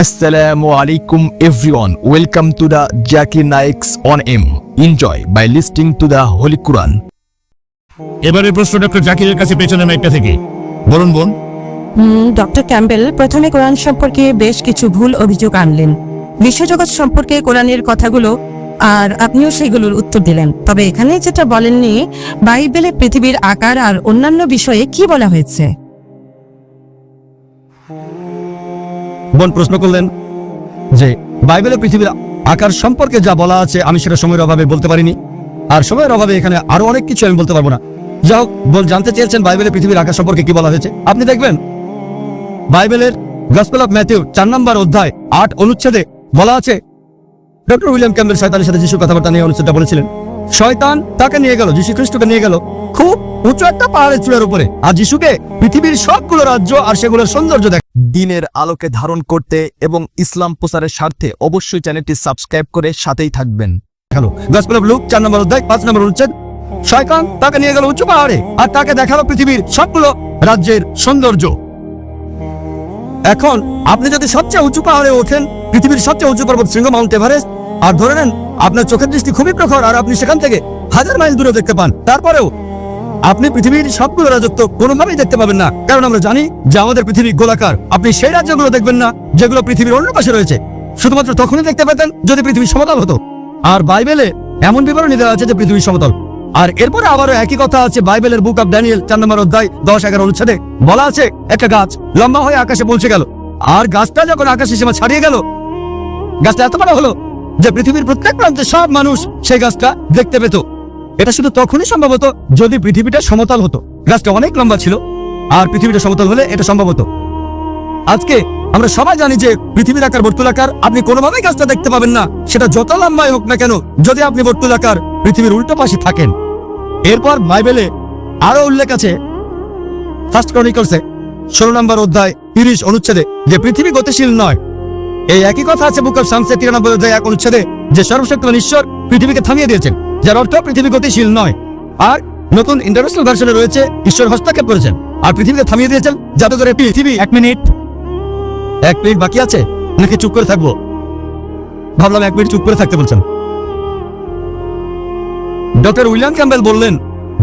Assalamu alaikum everyone. Welcome to the Jackie Naik's on M. Enjoy by listening to the Holy Quran. এবারের প্রশ্ন doctor জাকিরের কাছে পেছনের মাইকটা থেকে বলুন বোন ডক্টর ক্যাম্বেল প্রথমে কোরআন সম্পর্কে বেশ কিছু ভুল অভিযোগ আনলেন বিশ্বজগৎ সম্পর্কে কোরআনের কথাগুলো আর আপনিও সেগুলোর উত্তর দিলেন তবে এখানে যেটা বলেননি বাইবেলে পৃথিবীর আকার আর অন্যান্য বিষয়ে কি বলা হয়েছে বোন প্রশ্ন করলেন যে, বাইবেলে পৃথিবীর আকার সম্পর্কে যা বলা আছে, আমি সেটা সময়ের অভাবে বলতে পারিনি। আর সময়ের অভাবে এখানে আরও অনেক কিছু আমি বলতে পারব না। যা হোক জানতে চেয়েছেন বাইবেলে পৃথিবীর আকার সম্পর্কে কি বলা হয়েছে? আপনি দেখবেন, বাইবেলের গসপেল অফ ম্যাথিউ চার নম্বর অধ্যায়, আট অনুচ্ছেদে বলা আছে, ডক্টর উইলিয়াম ক্যাম্বেল শয়তানের সাথে যিশু কথাবার্তা নিয়ে অনুচ্ছেদটা বলেছিলেন, শয়তান তাকে নিয়ে গেল যিশু খ্রিস্টকে নিয়ে গেল, খুব উঁচু একটা পাহাড়ের চূড়ার উপরে। আর যিশুকে পৃথিবীর সবগুলো রাজ্য আর সেগুলোর সৌন্দর্য দেখ দিনের আলোকে ধারণ করতে এবং ইসলাম প্রচারের স্বার্থে অবশ্যই চ্যানেলটি সাবস্ক্রাইব করে সাথেই থাকবেন। গসপেল তাকে নিয়ে গেল উঁচু পাহাড়ে আর তাকে দেখাল পৃথিবীর সবগুলো রাজ্যের সৌন্দর্য। এখন আপনি যদি সবচেয়ে উঁচু পাহাড়ে ওঠেন, পৃথিবীর সবচেয়ে উঁচু পর্বত শৃঙ্গ মাউন্ট এভারেস্ট, আর ধরে নেন, আপনার চোখের দৃষ্টি খুবই প্রখর, আর আপনি সেখান থেকে হাজার মাইল দূরে দেখতে পান, তারপরেও আপনি পৃথিবীর সবগুলো রাজত্ব কোনোভাবেই দেখতে পাবেন না। কারণ আমরা জানি যে আমাদের পৃথিবী গোলাকার। আপনি সেই রাজ্যগুলো দেখবেন না, যেগুলো পৃথিবীর অন্য পাশে রয়েছে। শুধুমাত্র তখনই দেখতে পেতেন যদি পৃথিবী সমতল হতো। আর বাইবেলে এমন বিবরণী দেওয়া আছে যে পৃথিবী সমতল। আর এরপরে আবারও একই কথা আছে বাইবেলের বুক অফ ড্যানিয়েল, চার নম্বর অধ্যায়, দশ, এগারো অনুচ্ছেদে। বলা আছে, একটা গাছ লম্বা হয়ে আকাশে পৌঁছে গেল। আর গাছটা যখন আকাশে সীমা ছাড়িয়ে গেল, গাছটা এত বড় হলো যে পৃথিবীর প্রত্যেক প্রান্তে সব মানুষ সেই গাছটা দেখতে পেত। এটা শুধু তখনই সম্ভব হতো যদি পৃথিবীটা সমতল হতো। গাছটা অনেক লম্বা ছিল, আর পৃথিবীটা সমতল হলে এটা সম্ভব হতো। আজকে আমরা সবাই জানি যে পৃথিবীর আকার বর্তুলাকার আপনি কোনোভাবেই গাছটা দেখতে পাবেন না। সেটা যত লম্বাই হোক না কেন, যদি আপনি বর্তুলাকার পৃথিবীর উল্টো পাশে থাকেন। এরপর বাইবেলে আরও উল্লেখ আছে। ফার্স্ট ক্রনিকলসে ষোলো নম্বর অধ্যায় তিরিশ অনুচ্ছেদে যে পৃথিবী গতিশীল নয়। এই একই কথা আছে বুক অফ সামসে তিরানব্বই অধ্যায় এক অনুচ্ছেদে যে সর্বশক্তিমান ঈশ্বর পৃথিবীকে থামিয়ে দিয়েছেন, যার অর্থ পৃথিবী গতিশীল নয়। আর নতুন ইন্টারন্যাশনাল ভার্সনে রয়েছে, ঈশ্বর হস্তক্ষেপ করেছেন। আর পৃথিবীকে থামিয়ে দিয়েছেন যাতে করে পৃথিবী এক মিনিট। এক মিনিট বাকি আছে? নাকি চুপ করে থাকব? ভাবলাম এক মিনিট চুপ করে থাকতে বলছেন। ডক্টর উইলিয়াম ক্যাম্বেল বললেন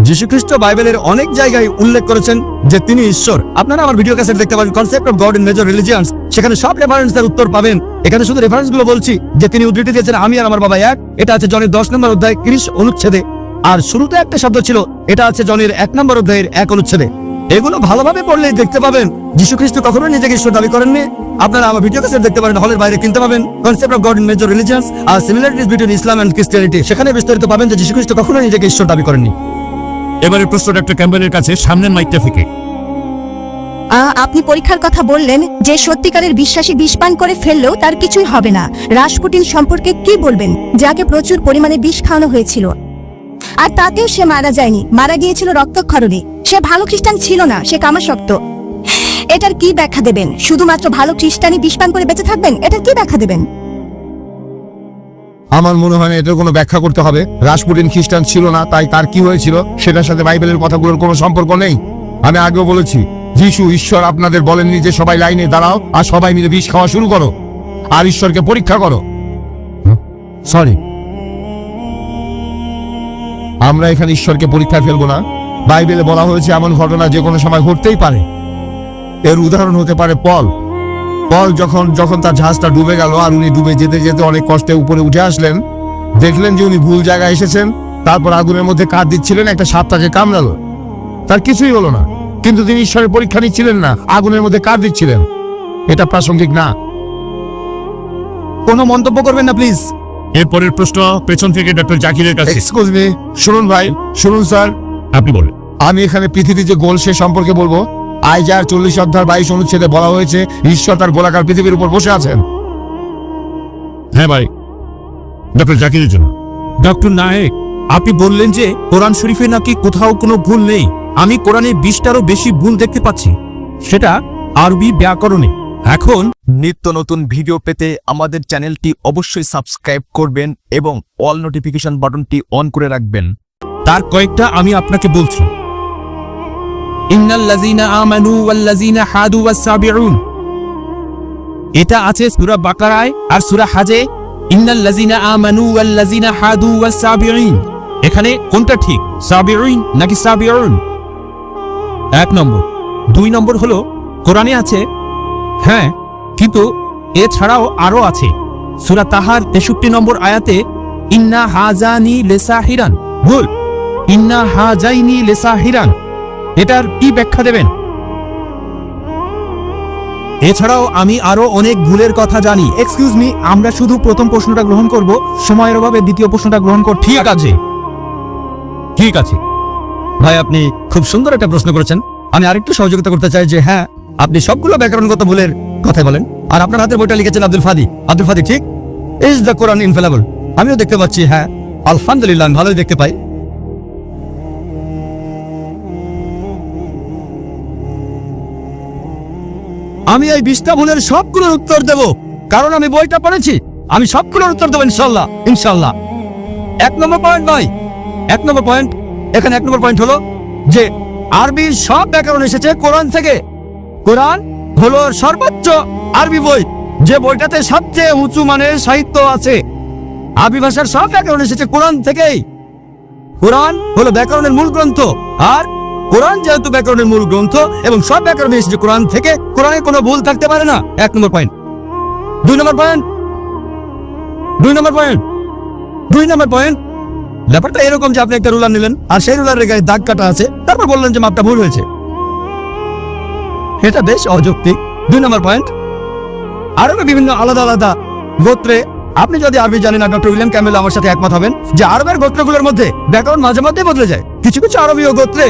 যীশুখ্রিস্ট বাইবেলের অনেক জায়গায় উল্লেখ করেছেন যে তিনি ঈশ্বর। আপনারা আমার ভিডিও ক্যাসেট দেখতে পারেন concept of god in major religions সেখানে সব রেফারেন্সের উত্তর পাবেন। এখানে শুধু রেফারেন্সগুলো বলছি যে তিনি উদ্ধৃতি দিয়েছেন, আমি আর আমার বাবা এক। এটা আছে জনের দশ নম্বর অধ্যায় তিরিশ অনুচ্ছেদে। আর শুরুতে একটা শব্দ ছিল, এটা আছে জনের এক নম্বর অধ্যায়ের এক অনুচ্ছেদে। এগুলো ভালোভাবে পড়লেই দেখতে পাবেন, যীশুখ্রিস্ট কখনো নিজেকে ঈশ্বর দাবি করেননি। আপনারা আমার ভিডিও ক্যাসেট দেখতে পারেন, হলের বাইরে কিনতে পাবেন। Concept of god in major religions R similarities between Islam and Christianity সেখানে বিস্তারিত পাবেন যে যীশুখ্রিস্ট কখনো নিজেকে ঈশ্বর দাবি করেননি। এবারের প্রশ্ন ডক্টর ক্যাম্বেলের কাছে, সামনের মাইকটা থেকে আপনি পরীক্ষার কথা বললেন যে সত্যিকারের বিশ্বাসী বিষ পান করে ফেললেও তার কিছুই হবে না। রাসপুটিন সম্পর্কে কি বলবেন? যাকে প্রচুর পরিমাণে বিষ খাওয়ানো হয়েছিল। আর তাতেও সে মারা যায়নি। মারা গিয়েছিল রক্তক্ষরণে। সে ভালো খ্রিস্টান ছিল না, সে কামাসক্ত। এটার কি ব্যাখ্যা দেবেন? শুধুমাত্র ভালো খ্রিস্টানি বিষ পান করে বেঁচে থাকবেন? এটার কি ব্যাখ্যা দেবেন? আমার মনে হয় না এটার কোনো ব্যাখ্যা করতে হবে। রাসপুটিন খ্রিস্টান ছিল না, তাই তার কি হয়েছিল? সেটার সাথে বাইবেলের কথাগুলোর কোনো সম্পর্ক নেই। আমি আগেও বলেছি, যিশু, ঈশ্বর আপনাদের বলেননি যে সবাই লাইনে দাঁড়াও আর সবাই মিলে বিষ খাওয়া শুরু করো আর ঈশ্বরকে পরীক্ষা করো। সরি আমরা এখানে ঈশ্বরকে পরীক্ষায় ফেলব না। বাইবেলে বলা হয়েছে এমন ঘটনা যে কোনো সময় ঘটতেই পারে। এর উদাহরণ হতে পারে পল। পল যখন যখন তার জাহাজটা ডুবে গেল আর উনি ডুবে যেতে যেতে অনেক কষ্টে উপরে উঠে আসলেন দেখলেন যে উনি ভুল জায়গায় এসেছেন তারপর আগুনের মধ্যে কাঠ দিচ্ছিলেন একটা সাপ তাকে কামড়ালো। তার কিছুই হলো না কিন্তু তিনি ঈশ্বরের পরীক্ষা নিচ্ছিলেন না আগুনের মধ্যে কাঠ দিচ্ছিলেন। এটা প্রাসঙ্গিক না। কোনো মন্তব্য করবেন না প্লিজ এরপরের প্রশ্ন পেছন থেকে ডক্টর জাকিরের কাছে। এক্সকিউজ মি শুনুন ভাই শুনুন স্যার। আপনি বলেন। আমি এখানে পৃথিবী যে গোল সে সম্পর্কে বলব। আইজার চল্লিশ অধ্যায় বাইশ অনুচ্ছেদে বলা হয়েছে ঈশ্বর তার গোলাকার পৃথিবীর উপর বসে আছেন। হ্যাঁ ভাই ডক্টর জাকিরের জন্য ডক্টর নায়েক আপনি বললেন যে কোরআন শরীফে নাকি কোথাও কোনো ভুল নেই। আমি কোরআনে বিশটারও বেশি ভুল দেখতে পাচ্ছি। সেটা আরবি ব্যাকরণে। এখন নিত্য নতুন ভিডিও পেতে আমাদের চ্যানেলটি অবশ্যই সাবস্ক্রাইব করবেন এবং অল নোটিফিকেশন বাটনটি অন করে রাখবেন। তার কয়েকটা আমি আপনাকে বলছি। ইন্নাল্লাযীনা আমানু ওয়াল্লাযীনা হাদু ওয়াস-সাবিউন। এটা আছে সুরা বাকারায় আর সুরা হাজে। ইন্নাল লাজিনা আমানু ওয়াল লাজিনা হাদু এখানে কোনটা ঠিক সাবিরিন নাকি সাবিরুন এক নম্বর। দুই নম্বর হলো, কোরআনে আছে হ্যাঁ কিন্তু এছাড়াও আরও আছে। সুরা তাহার তেষট্টি নম্বর আয়াতে, ইন্না হাজানি লেসাহিরান। ভুল ইন্না হাজাইনি লেসাহিরান। এটার কি ব্যাখ্যা দেবেন? এছাড়াও আমি আরও অনেক ভুলের কথা জানি। এক্সকিউজ মি আমরা শুধু প্রথম প্রশ্নটা গ্রহণ করব, সময়ের অভাবে দ্বিতীয় প্রশ্নটা গ্রহণ কর ঠিক আছে। ঠিক আছে। ভাই, আপনি খুব সুন্দর একটা প্রশ্ন করেছেন। আমি আরেকটু সহযোগিতা করতে চাই যে হ্যাঁ আপনি সবগুলো ব্যাকরণগত ভুলের কথাই বলেন। আর আপনার হাতের বইটা লিখেছেন আব্দুল ফাদি। আব্দুল ফাদি, ঠিক? ইজ দ্য কোরআন ইনফেলাবল আমিও দেখতে পাচ্ছি হ্যাঁ। আলহামদুলিল্লাহ, আমি ভালোই দেখতে পাই। আমি এই বিশটা ভুলের সবগুলোর উত্তর দেব। কারণ আমি বইটা পড়েছি। আমি সবগুলোর উত্তর দেবো ইনশাল্লাহ ইনশাল্লাহ এক নম্বর পয়েন্ট নয়। এক নম্বর পয়েন্ট এখানে এক নম্বর পয়েন্ট হলো যে আরবির সব ব্যাকরণ এসেছে কোরআন থেকে। কোরআন হলো সর্বোচ্চ আরবি বই, যে বইটাতে সবচেয়ে উঁচু মানের সাহিত্য আছে। আরবি ভাষার সব ব্যাকরণ এসেছে কোরআন থেকেই। কোরআন হলো ব্যাকরণের মূল গ্রন্থ, আর কোরআন যেহেতু ব্যাকরণের মূল গ্রন্থ এবং সব ব্যাকরণ এসেছে কোরআন থেকে, কোরআনে কোনো ভুল থাকতে পারে না? এক নম্বর পয়েন্ট দুই নম্বর পয়েন্ট দুই নম্বর পয়েন্ট দুই নম্বর পয়েন্ট ব্যাপারটা এরকম যে আপনি একটা রুলার নিলেন, আর সেই রুলারের গায়ে দাগ কাটা আছে, তারপর বললেন যে মাপটা ভুল হয়েছে। এটা বেশ অযৌক্তিক। দুই নম্বর পয়েন্ট আরও বিভিন্ন আলাদা আলাদা গোত্রে, আপনি যদি আরবি জানেন না ডক্টর উইলিয়াম ক্যামেল আমার সাথে একমত হবেন, যে আরবের গোত্রগুলোর মধ্যে ব্যাকরণ মাঝে মধ্যে বদলে যায়। কিছু কিছু আরবীয় গোত্রে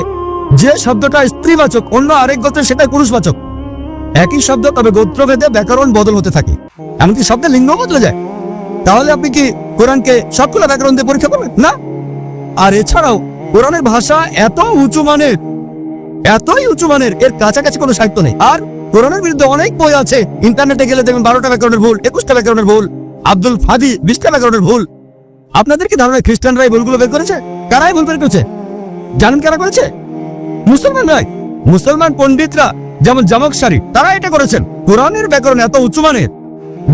যে শব্দটা স্ত্রীবাচক, অন্য আরেক গোত্রে সেটাই পুরুষবাচক। একই শব্দ, তবে গোত্রভেদে ব্যাকরণ বদল হতে থাকে। এমনকি শব্দের লিঙ্গ বদলে যায়। তাহলে আপনি কি কোরআনকে সবগুলো ব্যাকরণ দিয়ে পরীক্ষা করবেন? না? আর এছাড়াও, কোরআনের ভাষা এত উঁচু মানের, এতই উঁচু মানের, এর কাছাকাছি কোনো সাহিত্য নেই। আর কোরআনের বিরুদ্ধে অনেক বই আছে। ইন্টারনেটে গেলে দেখবেন বারোটা ব্যাকরণের ভুল, একুশটা ব্যাকরণের ভুল, আব্দুল ফাদি বিশটা ব্যাকরণের ভুল। আপনাদের কি ধারণা খ্রিস্টানরাই ভুলগুলো বের করেছে? কারাই ভুল বের করেছে? জানেন কারা করেছে? মুসলমানরাই মুসলমান পণ্ডিতরা যেমন জামক সারি তারা এটা করেছেন। কোরআনের ব্যাকরণ এত উঁচু মানের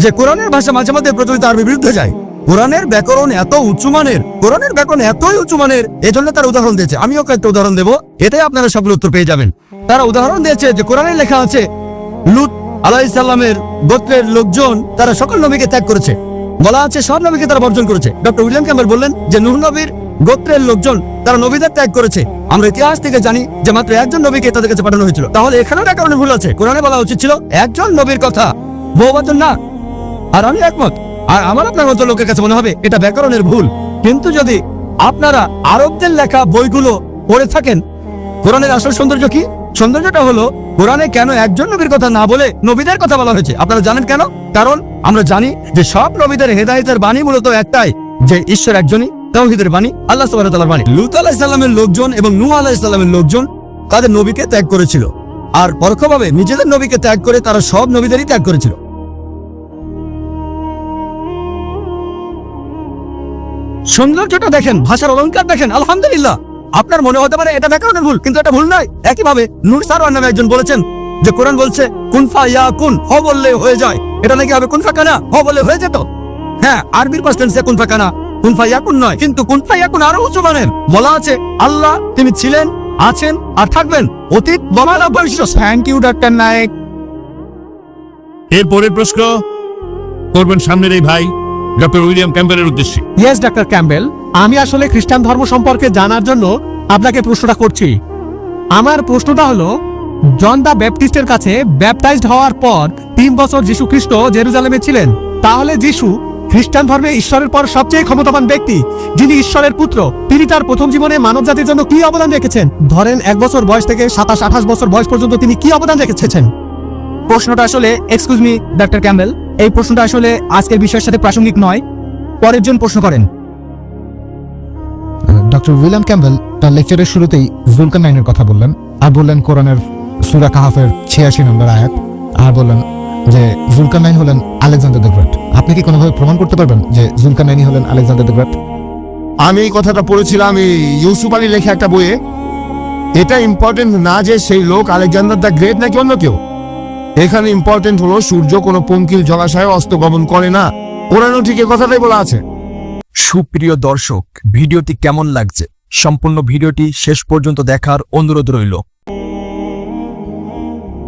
যে কোরআনের ভাষা মাঝে মাঝে প্রচলিত আরবির বিরুদ্ধে যায়। কোরআনের ব্যাকরণ এত উঁচু মানের, কোরআনের ব্যাকরণ এতই উঁচু মানের, এজন্য তার উদাহরণ দিয়েছে। আমিও একটা উদাহরণ দেবো এটাই আপনারা সবগুলো উত্তর পেয়ে যাবেন। তারা উদাহরণ দিয়েছে যে কোরআনে লেখা আছে, লুত আলাইসাল্লামের গোত্রের লোকজন, তারা সকল নবীকে ত্যাগ করেছে। বলা আছে সব নবীকে তারা বর্জন করেছে। ডক্টর উইলিয়াম ক্যাম্বেল বললেন যে নুহ নবীর গোত্রের লোকজন তারা নবীদের ত্যাগ করেছে। আমরা ইতিহাস থেকে জানি যে মাত্র একজন নবীকে তাদের কাছে পাঠানো হয়েছিল। তাহলে এখানেও একটা কারণে ভুল আছে? কোরআনে বলা উচিত ছিল, একজন নবীর কথা। বহু না। আর আমি একমত। আর আমার আপনার মতো লোকের কাছে মনে হবে এটা ব্যাকরণের ভুল। কিন্তু যদি আপনারা আরবদের লেখা বইগুলো পড়ে থাকেন, কোরআনের আসল সৌন্দর্য কি? সৌন্দর্যটা হলো, কোরআনে কেন একজন নবীর কথা না বলে নবীদের কথা বলা হয়েছে? আপনারা জানেন কেন? কারণ আমরা জানি যে সব নবীদের হেদায়েতের বাণী মূলত একটাই, যে ঈশ্বর একজনই। তাওহীদের বাণী, আল্লাহ তাআলার বাণী। লূত আলাইহিস সালামের লোকজন এবং নূহ আলাইহিস সালামের লোকজন তাদের নবীকে ত্যাগ করেছিল। আর পরোক্ষভাবে নিজেদের নবীকে ত্যাগ করে তারা সব নবীদেরই ত্যাগ করেছিল। সৌন্দর্যটা দেখেন, ভাষার অলংকার দেখেন, আলহামদুলিল্লাহ। আপনার মনে হতে পারে এটা ব্যাকরণের ভুল, কিন্তু এটা ভুল নয়। একইভাবে নূর সারওয়ার নামে একজন বলেছেন যে, কোরআন বলছে কুনফা ইয়া কুন, হ বললে হয়ে যায়। এটা নাকি হবে কুনফা কানা? হ বললে হয়ে যেত। হ্যাঁ আরবির পাস্ট টেন্সে কুনফা কানা? কুনফা ইয়াকুন নয় কিন্তু কুনফা ইয়াকুন আরও উঁচু মানের। বলা আছে আল্লাহ তিনি ছিলেন আছেন আর থাকবেন। অতীত বর্তমান আর ভবিষ্যৎ থ্যাংক ইউ ডাক্তার নায়ক এর পরের প্রশ্ন করবেন সামনের এই ভাই ডক্টর উইলিয়াম ক্যাম্পেলের উদ্দেশ্যে। ইয়েস ডাক্তার ক্যাম্বেল আমি আসলে খ্রিস্টান ধর্ম সম্পর্কে জানার জন্য আপনাকে প্রশ্নটা করছি। আমার প্রশ্নটা হলো জন দা ব্যাপটিস্টের কাছে ব্যাপটাইজড হওয়ার পর তিন বছর যীশু খ্রিস্ট জেরুজালেমে ছিলেন। তাহলে যীশু খ্রিস্টান ধর্মে ঈশ্বরের পর সবচেয়ে ক্ষমতাবান ব্যক্তি, যিনি ঈশ্বরের পুত্র, তিনি তার প্রথম জীবনে মানব জাতির জন্য কি অবদান রেখেছেন? ধরেন এক বছর বয়স থেকে সাতাশ, আঠাশ বছর বয়স পর্যন্ত তিনি কি অবদান রেখেছেন? প্রশ্নটা আসলে এক্সকিউজ মি ডাক্তার ক্যাম্বেল এই প্রশ্নটা আসলে আজকের বিষয়ের সাথে প্রাসঙ্গিক নয়। পরের জন প্রশ্ন করেন। ডক্টর উইলিয়াম ক্যাম্বেল তার লেকচারের শুরুতেই জুলকার নাইনের কথা বললেন, আর বললেন কোরআনের সুরা কাহাফের ছিয়াশি নম্বর আয়াত, আর বললেন যে জুলকার নাইন হলেন আলেকজান্ডার দ্য গ্রেট। আপনি কি কোনোভাবে প্রমাণ করতে পারবেন যে জুলকার নাইনই হলেন আলেকজান্ডার দ্য গ্রেট? আমি এই কথাটা পড়েছিলাম এই ইউসুফ আলী লেখা একটা বইয়ে। এটা ইম্পর্টেন্ট না যে সেই লোক আলেকজান্ডার দ্য গ্রেট নাকি অন্য কেউ? এখানে ইম্পর্টেন্ট হলো সূর্য কোনো পঙ্কিল জলাশয়ে অস্তগমন করে না। কোরআনও ঠিক এ কথাটাই বলা আছে। সুপ্রিয় দর্শক ভিডিওটি কেমন লাগছে? সম্পূর্ণ ভিডিওটি শেষ পর্যন্ত দেখার অনুরোধ রইল।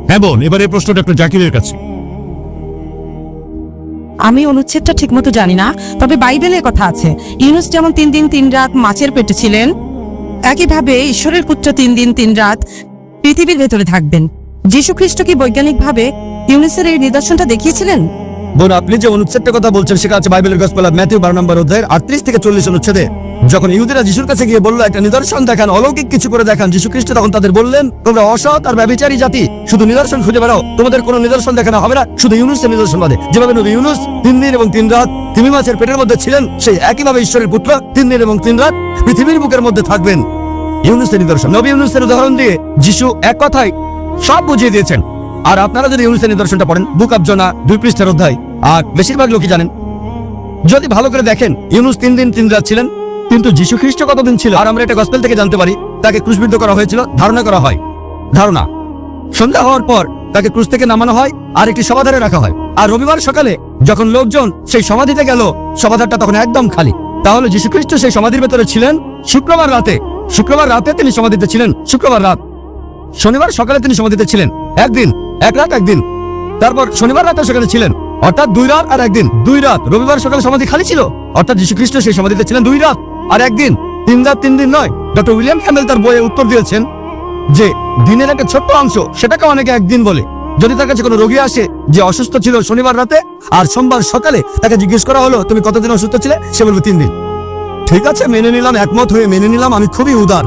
হ্যাঁ বোন এবারে প্রশ্নটা ডক্টর জাকিরের কাছে। আমি অনুচ্ছেদটা ঠিকমতো জানি না, তবে বাইবেলের কথা আছে। ইউনুস যেমন তিন দিন তিন রাত মাছের পেটে ছিলেন, একইভাবে ঈশ্বরের পুত্র তিন দিন তিন রাত পৃথিবীর ভেতরে থাকবেন। যীশু খ্রিস্ট কি বৈজ্ঞানিকভাবে ইউনুসের এই নিদর্শনটা দেখিয়েছিলেন? বোন, আপনি যে অনুচ্ছেদটা কথা বলছেন, সেটা আছে বাইবেলের গসপেল ম্যাথিউ বারো নম্বর অধ্যায়ের আটত্রিশ থেকে চল্লিশ অনুচ্ছেদে। যখন ইহুদিরা যিশুর কাছে গিয়ে বলল, একটা নিদর্শন দেখান, অলৌকিক কিছু করে দেখান। যিশু খ্রিস্ট তখন তাদের বললেন, তোমরা অসৎ আর ব্যবিচারী জাতি, শুধু নিদর্শন খুঁজে বেড়াও। তোমাদের কোনো নিদর্শন দেখানো হবে না, শুধু ইউনুসের নিদর্শন বাদে। যেভাবে নবী ইউনুস তিন দিন এবং তিন রাত তিমি মাছের পেটের মধ্যে ছিলেন, সেই একইভাবে ঈশ্বরের পুত্র তিন দিন এবং তিন রাত পৃথিবীর বুকের মধ্যে থাকবেন। ইউনুসের নিদর্শন। নবী ইউনুসের উদাহরণ দিয়ে যিশু এক কথায় সব বুঝিয়ে দিয়েছেন। আর আপনারা যদি ইউনুসের নিদর্শনটা পড়েন, বুক অফ জনা দুই পৃষ্ঠার অধ্যায়। আর বেশিরভাগ লোকই জানেন। যদি ভালো করে দেখেন, ইউনুস তিন দিন তিন রাত ছিলেন কিন্তু যীশু খ্রিস্ট কতদিন ছিল? আর আমরা এটা গসপেল থেকে জানতে পারি, তাকে ক্রুশবিদ্ধ করা হয়েছিল, ধারণা করা হয়। ধারণা। সন্ধ্যা হওয়ার পর তাকে ক্রুশ থেকে নামানো হয় আর একটি সমাধারে রাখা হয়। আর রবিবার সকালে যখন লোকজন সেই সমাধিতে গেল সমাধারটা তখন একদম খালি। তাহলে যীশু খ্রিস্ট সেই সমাধির ভেতরে ছিলেন? শুক্রবার রাতে। শুক্রবার রাতে তিনি সমাধিতে ছিলেন। শুক্রবার রাত। শনিবার সকালে তিনি সমাধিতে ছিলেন। একদিন, এক রাত, একদিন। তারপর শনিবার রাতে সেখানে ছিলেন। অর্থাৎ দুই রাত আর একদিন। দুই রাত। রবিবার সকালে সমাধি খালি ছিল? অর্থাৎ যীশু খ্রিস্ট সেই সমাধিতে ছিলেন দুই রাত। আর একদিন, তিন রাত, তিন দিন নয়, ডক্টর উইলিয়াম ক্যামেল তার বইয়ে উত্তর দিয়েছেন যে, দিনের একটা ছোট্ট অংশ সেটাকে অনেকে একদিন বলে। যদি তার কাছে কোনো রোগী আসে যে অসুস্থ ছিল শনিবার রাতে, আর সোমবার সকালে তাকে জিজ্ঞেস করা হলো, তুমি কতদিন অসুস্থ ছিলে? সে বলবে, তিন দিন। ঠিক আছে, মেনে নিলাম, একমত হয়ে মেনে নিলাম, আমি খুবই উদার।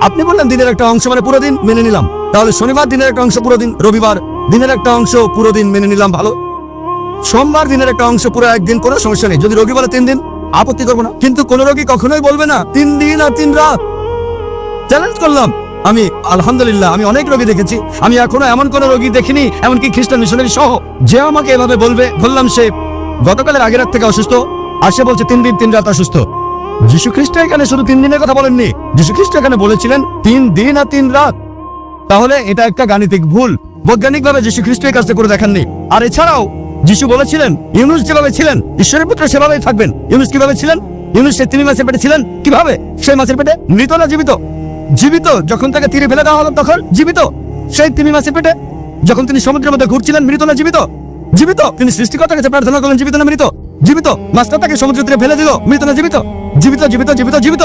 আপনি বললেন দিনের একটা অংশ মানে পুরো দিন, মেনে নিলাম। তাহলে শনিবার দিনের একটা অংশ পুরো দিন, রবিবার দিনের একটা অংশ পুরো দিন, মেনে নিলাম, ভালো। সোমবার দিনের একটা অংশ পুরো একদিন, কোনো সমস্যা নেই। যদি রোগী বলে তিন দিন আপত্তি করব না। কিন্তু কোন রোগী কখনোই বলবে না, তিন দিন আর তিন রাত। চ্যালেঞ্জ করলাম। আমি, আলহামদুলিল্লাহ, আমি অনেক রোগী দেখেছি। আমি এখনও এমন কোন রোগী দেখিনি, এমনকি খ্রিস্টান মিশনারি সহ। যে আমাকে এভাবে বলবে, বললাম সে গতকালের আগের রাত থেকে অসুস্থ, আর সে বলছে তিন দিন, তিন রাত অসুস্থ। যীশু খ্রিস্ট এখানে শুধু তিন দিনের কথা বলেননি যীশু খ্রিস্ট এখানে বলেছিলেন তিন দিন আর তিন রাত। তাহলে এটা একটা গাণিতিক ভুল। বৈজ্ঞানিকভাবে যীশু খ্রিস্টের কাছে করে দেখাননি। আর এছাড়াও যিশু বলেছিলেন, ইউনুস যেভাবে ছিলেন, ঈশ্বরের পুত্র সেভাবেই থাকবেন। ইউনুস কীভাবে ছিলেন? ইউনুস সে তিনি মাছের পেটে ছিলেন? কীভাবে? সেই মাছের পেটে? মৃত না জীবিত? জীবিত যখন তাকে তীরে ফেলে দেওয়া হলো তখন? জীবিত? সেই তিমি মাছের পেটে? যখন তিনি সমুদ্রের মধ্যে ঘুরছিলেন, মৃত না জীবিত? জীবিত? তিনি সৃষ্টিকর্তার কাছে প্রার্থনা করলেন, জীবিত না মৃত? জীবিত? মাছটা তাকে সমুদ্র তীরে ফেলে দিল, মৃত না জীবিত? জীবিত জীবিত জীবিত জীবিত?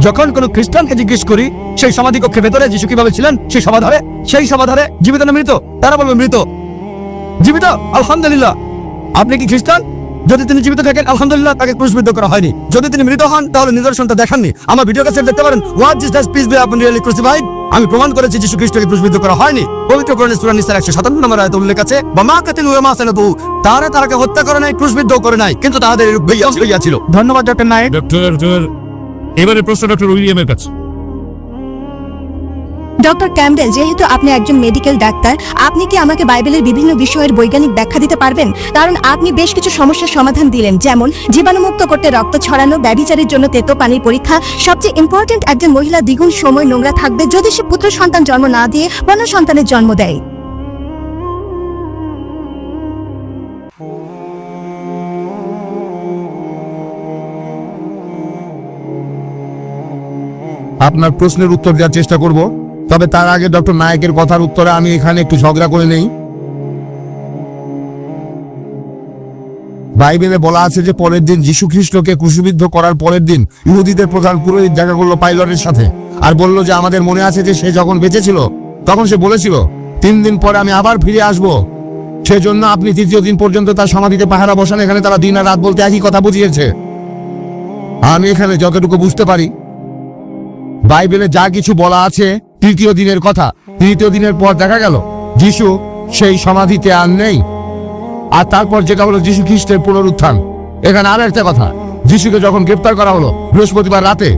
যখন কোন খ্রিস্টানকে জিজ্ঞেস করি, সেই সমাধি কক্ষের ভেতরে যিশু কীভাবে ছিলেন, সেই সমাধারে সেই সমাধারে জীবিত না মৃত? তারা বলবে মৃত। জীবিত? আলহামদুলিল্লাহ। আপনি কি খ্রিস্টান? যদি তিনি জীবিত থাকেন আলহামদুলিল্লাহ তাকে ক্রুশবিদ্ধ করা হয়নি। যদি তিনি মৃত হন তাহলে নিদর্শনটা দেখাননি। আমার ভিডিও কাছে দেখতে পারেন। Jesus peace be upon really crucified আমি প্রমাণ করেছি যিশু খ্রিস্টকে ক্রুশবিদ্ধ করা হয়নি। পবিত্র কোরআনে সূরা নিসার 157 নম্বর আয়াতে উল্লেখ আছে বামা কাতিল ওয়া মা সালাতু তারা তারাকে হত্যা করে নাই ক্রুশবিদ্ধ করে নাই কিন্তু তাদের এরূপ হইয়াছিল। ধন্যবাদ ডক্টর নায়েক। ডক্টর এবারে প্রশ্ন ডক্টর উইলিয়ামের কাছে। ডক্টর ক্যাম্বেল যেহেতু আপনি একজন মেডিকেল ডাক্তার, আপনি কি আমাকে বাইবেলের বিভিন্ন বিষয়ের বৈজ্ঞানিক ব্যাখ্যা দিতে পারবেন? কারণ আপনি বেশ কিছু সমস্যার সমাধান দিলেন, যেমন জীবাণুমুক্ত করতে রক্ত ছড়ানো ব্যবিচারের জন্য তেতো পানির পরীক্ষা, সবচেয়ে ইম্পর্টেন্ট একজন মহিলা দ্বিগুণ সময় নোংরা থাকবে যদি সে পুত্র সন্তান জন্ম না দিয়ে বন্য সন্তানের জন্ম দেয়। আপনার প্রশ্নের উত্তর দেওয়ার চেষ্টা করব। তবে তার আগে ডক্টর নায়কের কথার উত্তরে আমি এখানে একটু ঝগড়া করে নেই। বাইবেলে বলা আছে যে পরের দিন যীশু খ্রিস্টকে ক্রুশবিদ্ধ করার পরের দিন ইহুদিদের প্রধান পুরোহিত দেখা করল পাইলটের সাথে আর বলল যে আমাদের মনে আছে যে সে যখন বেঁচে ছিল তখন সে বলেছিল, তিন দিন পরে আমি আবার ফিরে আসব। সেজন্য আপনি তৃতীয় দিন পর্যন্ত তার সমাধিতে পাহারা বসান, এখানে তারা দিন আর রাত বলতে একই কথা বুঝিয়েছে। আমি এখানে যতটুকু বুঝতে পারি, বাইবেলে যা কিছু বলা আছে তৃতীয় দিনের কথা, তৃতীয় দিনের পর দেখা গেল, যিশু সেই সমাধিতে আর নেই। আর তারপর যেটা হলো যিশু খ্রিস্টের পুনরুত্থান। এখানে আর একটা কথা, যিশুকে যখন গ্রেপ্তার করা হলো বৃহস্পতিবার রাতে,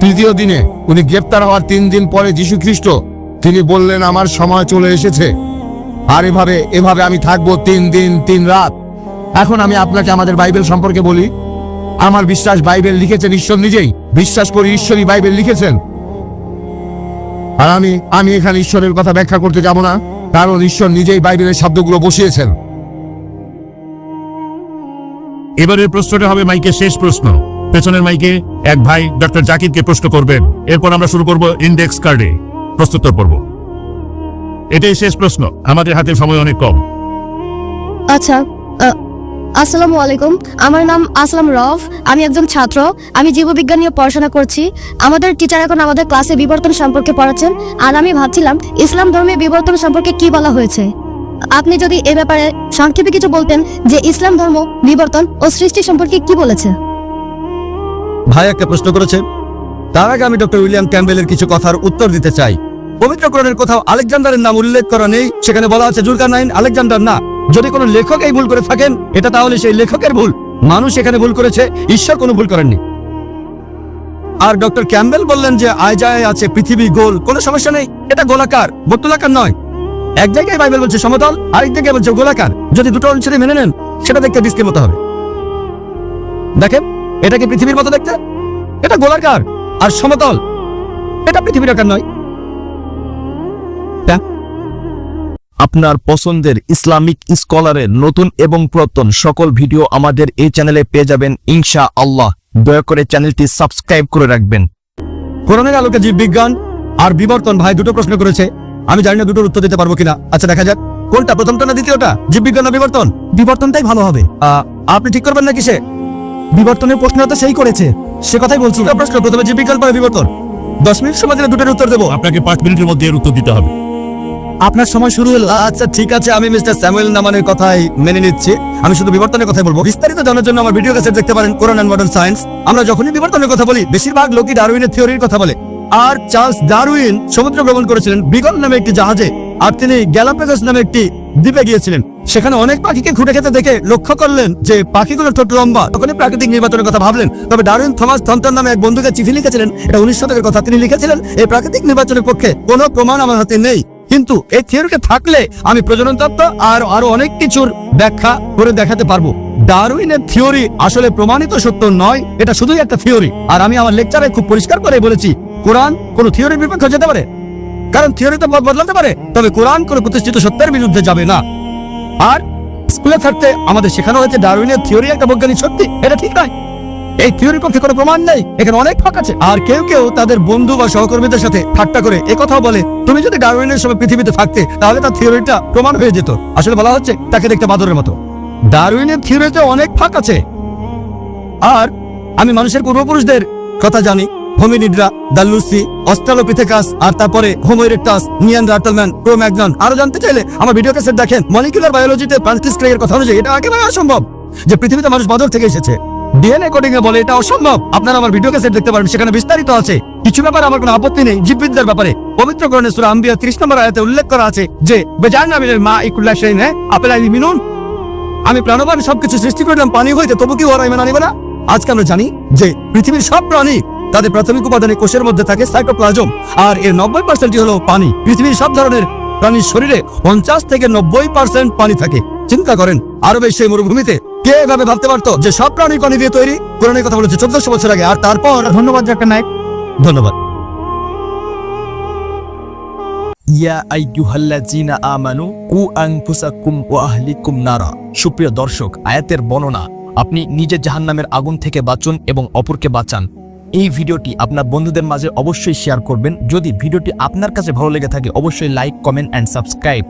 তৃতীয় দিনে উনি গ্রেপ্তার হওয়ার তিন দিন পরে যিশু খ্রিস্ট, তিনি বললেন, আমার সময় চলে এসেছে। আর এভাবে এভাবে আমি থাকব তিন দিন, তিন রাত। এখন আমি আপনাকে আমাদের বাইবেল সম্পর্কে বলি আমার বিশ্বাস বাইবেল লিখেছেন ঈশ্বর নিজেই। বিশ্বাস করি ঈশ্বরই বাইবেল লিখেছেন। আর আমি আমি এখানে ঈশ্বরের কথা ব্যাখ্যা করতে যাব না কারণ ঈশ্বর নিজেই বাইবেলের শব্দগুলো বসিয়েছেন। এবারের প্রশ্নটা হবে মাইকের শেষ প্রশ্ন। পেছনের মাইকে এক ভাই ডক্টর জাকিরকে প্রশ্ন করবেন। এরপর আমরা শুরু করব ইন্ডেক্স কার্ডে প্রস্তুতর পর্ব। এটাই শেষ প্রশ্ন। আমাদের হাতে সময় অনেক কম। আচ্ছা আসসালামু আলাইকুম। আমার নাম আসলাম রফ। আমি একজন ছাত্র। আমি জীববিজ্ঞান নিয়ে পড়াশোনা করছি। আমাদের টিচার এখন আমাদের ক্লাসে বিবর্তন সম্পর্কে পড়াচ্ছেন। আর আমি ভাবছিলাম, ইসলাম ধর্মে বিবর্তন সম্পর্কে কি বলা হয়েছে? আপনি যদি এ ব্যাপারে সংক্ষেপে কিছু বলতেন যে ইসলাম ধর্ম, বিবর্তন ও সৃষ্টি সম্পর্কে কি বলেছে। ভাই একটা প্রশ্ন করেছে। তার আগে আমি ডক্টর উইলিয়াম ক্যাম্বেলের কিছু কথার উত্তর দিতে চাই। পবিত্র কোরআনের কোথাও আলেকজান্ডারের নাম উল্লেখ করা নেই। সেখানে বলা আছে জুলকার নাইন আলেকজান্ডার না। যদি কোনো লেখক এই ভুল করে থাকেন, এটা তাহলে সেই লেখকের ভুল। মানুষ এখানে ভুল করেছে, ঈশ্বর কোনো ভুল করেননি। আর ডক্টর ক্যাম্বেল বললেন যে আয়জায় আছে পৃথিবী গোল, কোনো সমস্যা নেই, এটা গোলাকার বর্তুলাকার নয়। এক জায়গায় বাইবেল বলছে সমতল, আরেক জায়গায় বলছে গোলাকার। যদি দুটো অনুচ্ছেদে মেনে নেন, সেটা দেখতে ডিস্কের মতো হবে। দেখেন, এটা কি পৃথিবীর মতো দেখতে? এটা গোলাকার, আর সমতল, এটা পৃথিবীর আকার নয়। আপনার পছন্দের ইসলামিক স্কলারের নতুন এবং পুরাতন সকল ভিডিও আমাদের এই চ্যানেলে পেয়ে যাবেন ইনশা আল্লাহ দয়া করে চ্যানেলটি সাবস্ক্রাইব করে রাখবেন। কোরআনের আলোকে জীববিজ্ঞান আর বিবর্তন ভাই দুটো প্রশ্ন করেছে। আমি জানি না দুটোর উত্তর দিতে পারব কিনা। আচ্ছা দেখা যাক। কোনটা প্রথমটা না দ্বিতীয়টা? জীববিজ্ঞান না বিবর্তন? বিবর্তনটাই ভালো হবে। আহ, আপনি ঠিক করবেন না কিসে? বিবর্তনের প্রশ্ন তো সেই করেছে। সে কথাই বলছি। প্রশ্ন। প্রথমে জীববিজ্ঞান পরে বিবর্তন। দশ মিনিট সময় দিলে দুটোর উত্তর দেবো। আপনাকে পাঁচ মিনিটের মধ্যে এর উত্তর দিতে হবে। আপনার সময় শুরু হলো। আচ্ছা ঠিক আছে, আমি মিস্টার স্যামুয়েল নামানের কথাই মেনে নিচ্ছি। আমি শুধু বিবর্তনের কথাই বলব। বিস্তারিত জানার জন্য আমার ভিডিও ক্যাসেট দেখতে পারেন, কোরআন অ্যান্ড মডার্ন সায়েন্স আমরা যখনই বিবর্তনের কথা বলি, বেশিরভাগ লোকই ডারউইনের থিওরির কথা বলে। আর চার্লস ডারউইন সমুদ্র ভ্রমণ করেছিলেন, বিগল নামে একটি জাহাজে, আর তিনি গ্যালাপেগাস নামে একটি দ্বীপে গিয়েছিলেন। সেখানে অনেক পাখিকে খুঁটে খেতে দেখে লক্ষ্য করলেন যে, পাখিগুলোর ঠোঁট লম্বা। তখনই প্রাকৃতিক নির্বাচনের কথা ভাবলেন। তবে ডারুইন থমাস থন্টন নামে এক বন্ধুকে চিঠি লিখেছিলেন। এটা উনিশ শতকের কথা। তিনি লিখেছিলেন, এই প্রাকৃতিক নির্বাচনের পক্ষে কোনো প্রমাণ আমার হাতে নেই। কিন্তু এই থিওরিটা থাকলে আমি প্রজনন তত্ত্ব আর আরও অনেক কিছুর ব্যাখ্যা করে দেখাতে পারব। ডারউইনের থিওরি আসলে প্রমাণিত সত্য নয়, এটা শুধুই একটা থিওরি আর আমি আমার লেকচারে খুব পরিষ্কার করে বলেছি, কোরআন কোন থিওরির বিপক্ষে যেতে পারে। কারণ থিওরি তো বদ- বদলাতে পারে, তবে কোরআন কোনো প্রতিষ্ঠিত সত্যের বিরুদ্ধে যাবে না। আর স্কুলে থাকতে আমাদের শেখানো হয়েছে ডারউইনের থিওরি একটা বৈজ্ঞানিক সত্যি, এটা ঠিক নয়। এই থিওরির পক্ষে কোনো প্রমাণ নেই। এখানে অনেক ফাঁক আছে। আর কেউ কেউ তাদের বন্ধু বা সহকর্মীদের সাথে ঠাট্টা করে একথাও বলে, তুমি যদি ডারউইনের সময় পৃথিবীতে থাকতে, তাহলে তার থিওরিটা প্রমাণ হয়ে যেত। আসলে বলা হচ্ছে, তাকে দেখতে বাদরের মতো। ডারউইনের থিওরিতে অনেক ফাঁক আছে। আর আমি মানুষের পূর্বপুরুষদের কথা জানি। হোমিনিডরা দাল্লুসি অস্ট্রালোপিথেকাস, আর তারপরে হোমোইরেক্টাস নিয়ান রাটলম্যান ক্রোম্যাগনন। আরও জানতে চাইলে আমার ভিডিও ক্যাসেট দেখেন। মলিকুলার বায়োলজিতে ফ্রান্সিস কথা অনুযায়ী এটা একেবারে অসম্ভব যে পৃথিবীতে মানুষ বাদর থেকে এসেছে। ডিএনএ কোডিং এ বলে এটা অসম্ভব আপনারা আমার ভিডিও ক্যাসেট দেখতে পারেন, সেখানে বিস্তারিত আছে। কিছু ব্যাপারে আমার কোনো আপত্তি নেই, জীববিদ্যার ব্যাপারে। পবিত্র গ্রহণে সূরা আম্বিয়া 30 নম্বর আয়াতে উল্লেখ করা আছে যে বেজান আমিনের মা ইকুল্লাহ শাইন আপেল আইনি মিনুন। আমি প্রাণবান সবকিছু সৃষ্টি করলাম, পানি হইতে, তবু কি ওরা ইমান আনিবে না? আজকে আমরা জানি যে, পৃথিবীর সব প্রাণী তাদের প্রাথমিক উপাদানে কোষের মধ্যে থাকে সাইটোপ্লাজম আর এর নব্বই পার্সেন্টই হলো পানি। পৃথিবীর সব ধরনের প্রাণীর শরীরে পঞ্চাশ থেকে নব্বই পার্সেন্ট পানি থাকে। চিন্তা করেন আরবের সেই মরুভূমিতে কে এভাবে ভাবতে পারতো যে সব প্রাণী পানি দিয়ে তৈরি? কোরআনের কথা বলেছে চোদ্দশো বছর আগে। আর তারপর ধন্যবাদ ডাক্তার নায়ক। ধন্যবাদ। ইয়া আইয়ুহাল্লাযীনা আমানু কু আনফুসাকুম ওয়া আহলিকুম নারা। সুপ্রিয় দর্শক আয়াতের বর্ণনা আপনি নিজে জাহান্নামের আগুন থেকে বাঁচুন এবং অপরকে বাঁচান। এই ভিডিওটি আপনার বন্ধুদের মাঝে অবশ্যই শেয়ার করবেন। যদি ভিডিওটি আপনার কাছে ভালো লেগে থাকে, অবশ্যই লাইক কমেন্ট অ্যান্ড সাবস্ক্রাইব